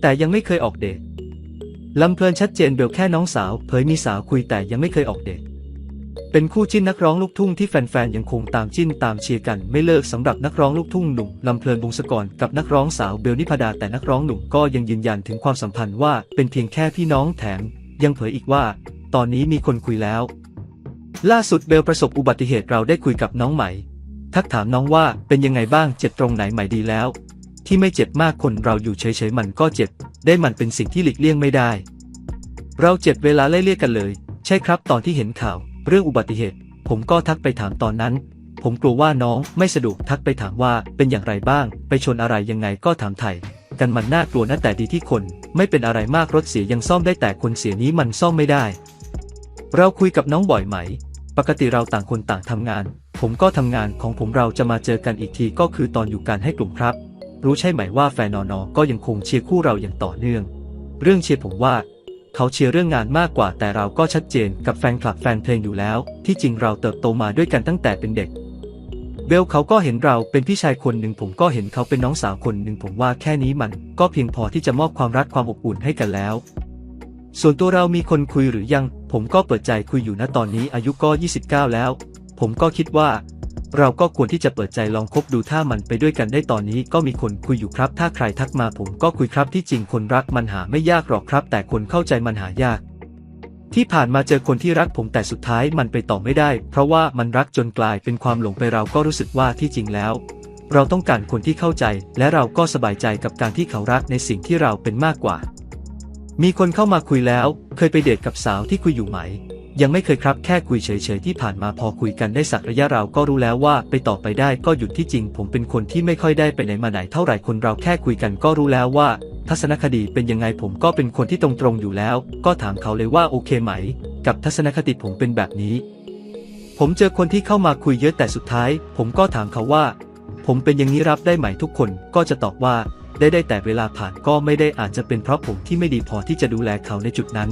แต่ยังไม่เคยออกเดทลำเพลินชัดเจนเบลแค่น้องสาว เผยมีสาวคุยแต่ยังไม่เคยออกเดทเป็นคู่จิ้นนักร้องลูกทุ่งที่แฟนๆยังคงตามจิ้นตามเชียร์กันไม่เลิกสำหรับนักร้องลูกทุ่งหนุ่มลำเพลินวงศกรกับนักร้องสาวเบลนิพดาแต่นักร้องหนุ่มก็ยังยืนยันถึงความสัมพันธ์ว่าเป็นเพียงแค่พี่น้องแถม ยังเผยอีกว่า ตอนนี้มีคนคุยแล้ว ล่าสุดเบลประสบอุบัติเหตุเราได้คุยกับน้องใหม่ ทักถามน้องว่าเป็นยังไงบ้างเจ็บตรงไหนใหม่ดีแล้ว ที่ไม่เจ็บมากคนเราอยู่เฉยๆมันก็เจ็บ ได้มันเป็นสิ่งที่หลีกเลี่ยงไม่ได้ เราเจ็บเวลาไล่เลี่ยกันเลย ใช่ครับตอนที่เห็นข่าว เรื่องอุบัติเหตุ ผมก็ทักไปถามตอนนั้น ผมกลัวว่าน้องไม่สะดวกทักไปถามว่าเป็นอย่างไรบ้าง ไปชนอะไรยังไงก็ถามไถ่กันมันน่ากลัวนะแต่ดีที่คน ไม่เป็นอะไรมากรถเสียยังซ่อมได้แต่คนเสียนี้มันซ่อมไม่ได้ เราคุยกับน้องบ่อยไหม ปกติเราต่างคนต่างทำงาน ผมก็ทำงานของผมเราจะมาเจอกันอีกทีก็คือตอนอยู่การให้กลุ่มครับ รู้ใช่ไหมว่าแฟนนอนอก็ยังคงเชียร์คู่เราอย่างต่อเนื่อง เรื่องเชียร์ผมว่า เขาเชียร์เรื่องงานมากกว่าแต่เราก็ชัดเจนกับแฟนคลับแฟนเพลงอยู่แล้ว ที่จริงเราเติบโตมาด้วยกันตั้งแต่เป็นเด็กเบลเขาก็เห็นเราเป็นพี่ชายคนหนึ่งผมก็เห็นเขาเป็นน้องสาวคนหนึ่งผมว่าแค่นี้มันก็เพียงพอที่จะมอบความรักความอบอุ่นให้กันแล้ว ส่วนตัวเรามีคนคุยหรือยัง ผมก็เปิดใจคุยอยู่นะตอนนี้อายุก็ 29 แล้ว ผมก็คิดว่า เราก็ควรที่จะเปิดใจลองคบดูถ้ามันไปด้วยกันได้ตอนนี้ก็มีคนคุยอยู่ครับ ถ้าใครทักมาผมก็คุยครับที่จริงคนรักมันหาไม่ยากหรอกครับ แต่คนเข้าใจมันหายาก ที่ผ่านมาเจอคนที่รักผมแต่สุดท้ายมันไปต่อไม่ได้ เพราะว่ามันรักจนกลายเป็นความหลงไปเราก็รู้สึกว่าที่จริงแล้ว เราต้องการคนที่เข้าใจ และเราก็สบายใจกับการที่เขารักในสิ่งที่เราเป็นมากกว่า มีคนเข้ามาคุยแล้ว เคยไปเดทกับสาวที่คุยอยู่ไหม ยังไม่เคยครับแค่คุยเฉยๆที่ผ่านมาพอคุยกันได้สักระยะเราก็รู้แล้วว่าไปต่อไปได้ก็หยุดที่จริง ผมเป็นคนที่ไม่ค่อยได้ไปไหนมาไหนเท่าไหร่คนเราแค่คุยกันก็รู้แล้วว่า ทัศนคติเป็นยังไงผมก็เป็นคนที่ตรงๆอยู่แล้ว ก็ถามเขาเลยว่าโอเคไหม กับทัศนคติผมเป็นแบบนี้ ผมเจอคนที่เข้ามาคุยเยอะแต่สุดท้าย ผมก็ถามเขาว่า ผมเป็นอย่างนี้รับได้ไหมทุกคนก็จะตอบว่าได้ได้แต่เวลาผ่านก็ไม่ได้อาจจะเป็นเพราะผมที่ไม่ดีพอที่จะดูแลเขาในจุดนั้น